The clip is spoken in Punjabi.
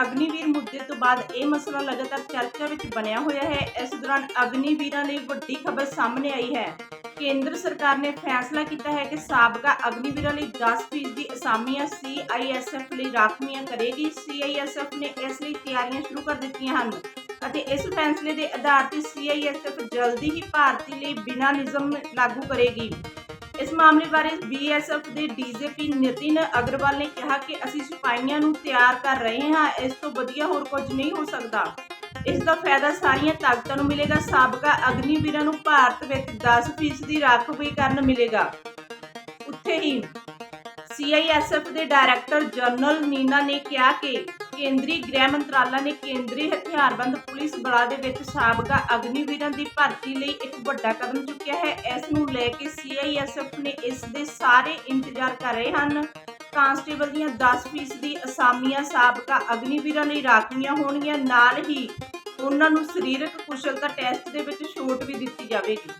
ਸੰਸਦ ਅਗਨੀਵੀਰ ਮੁੱਦੇ ਤੋਂ ਬਾਅਦ ਇਹ ਮਸਲਾ ਲਗਾਤਾਰ ਚਰਚਾ ਵਿੱਚ ਬਣਿਆ ਹੋਇਆ ਹੈ। ਇਸ ਦੌਰਾਨ ਅਗਨੀਵੀਰਾਂ ਲਈ ਵੱਡੀ ਖਬਰ ਸਾਹਮਣੇ ਆਈ ਹੈ। ਕੇਂਦਰ ਸਰਕਾਰ ਨੇ ਫੈਸਲਾ ਕੀਤਾ ਹੈ ਕਿ ਸਾਬਕਾ ਅਗਨੀਵੀਰਾਂ ਲਈ 10% ਦੀ ਅਸਾਮੀਆਂ ਸੀਆਈਐਸਐਫ ਲਈ ਰਾਖਵੀਆਂ ਕਰੇਗੀ। ਸੀਆਈਐਸਐਫ ਨੇ ਇਸ ਲਈ ਤਿਆਰੀਆਂ ਸ਼ੁਰੂ ਕਰ ਦਿੱਤੀਆਂ ਹਨ ਅਤੇ ਇਸ ਫੈਸਲੇ ਦੇ ਆਧਾਰ ਤੇ ਸੀਆਈਐਸਐਫ ਜਲਦੀ ਹੀ ਭਾਰਤੀ ਲਈ ਬਿਨਾਂ ਨਿਯਮ ਲਾਗੂ ਕਰੇਗੀ। ਇਸ ਮਾਮਲੇ ਬਾਰੇ ਬੀਐਸਐਫ ਦੇ ਡੀਜੀਪੀ ਨਿਤਿਨ ਅਗਰਵਾਲ ਨੇ ਕਿਹਾ ਕਿ ਅਸੀਂ ਸਿਪਾਹੀਆਂ ਨੂੰ ਤਿਆਰ ਕਰ ਰਹੇ ਹਾਂ, ਇਸ ਤੋਂ ਵਧੀਆ ਹੋਰ ਕੁਝ ਨਹੀਂ ਹੋ ਸਕਦਾ। ਇਸ ਦਾ ਫਾਇਦਾ ਸਾਰੀਆਂ ਤਾਕਤਾਂ ਨੂੰ ਮਿਲੇਗਾ, ਸਾਬਕਾ ਅਗਨੀਵੀਰਾਂ ਨੂੰ ਭਾਰਤ ਵਿੱਚ 10% ਦੀ ਰਾਖਵੀਕਰਨ ਮਿਲੇਗਾ। ਉੱਥੇ ਹੀ ਸੀਆਈਐਸਐਫ ਦੇ ਡਾਇਰੈਕਟਰ ਜਨਰਲ ਨੀਨਾ ਨੇ ਕਿਹਾ ਕਿ ਕੇਂਦਰੀ ਗ੍ਰਹਿ ਮੰਤਰਾਲਾ ਨੇ ਕੇਂਦਰੀ ਹਥਿਆਰਬੰਦ ਪੁਲਿਸ ਬਲਾਂ ਦੇ ਵਿੱਚ ਸਾਬਕਾ ਅਗਨੀਵੀਰਾਂ ਦੀ ਭਰਤੀ ਲਈ ਇੱਕ ਵੱਡਾ ਕਦਮ ਚੁੱਕਿਆ ਹੈ। ਇਸ ਨੂੰ ਲੈ ਕੇ ਸੀਆਈਐਸਐਫ ਨੇ ਇਸ ਦੇ ਸਾਰੇ ਇੰਤਜ਼ਾਰ ਕਰ ਰਹੇ ਹਨ। ਕਾਂਸਟੇਬਲ ਦੀਆਂ 10% ਦੀ ਅਸਾਮੀਆਂ ਸਾਬਕਾ ਅਗਨੀਵੀਰਾਂ ਲਈ ਰਾਖਵੀਆਂ ਹੋਣਗੀਆਂ। ਨਾਲ ਹੀ ਉਹਨਾਂ ਨੂੰ ਸਰੀਰਕ ਕੁਸ਼ਲਤਾ ਟੈਸਟ ਦੇ ਵਿੱਚ ਛੋਟ ਵੀ ਦਿੱਤੀ ਜਾਵੇਗੀ।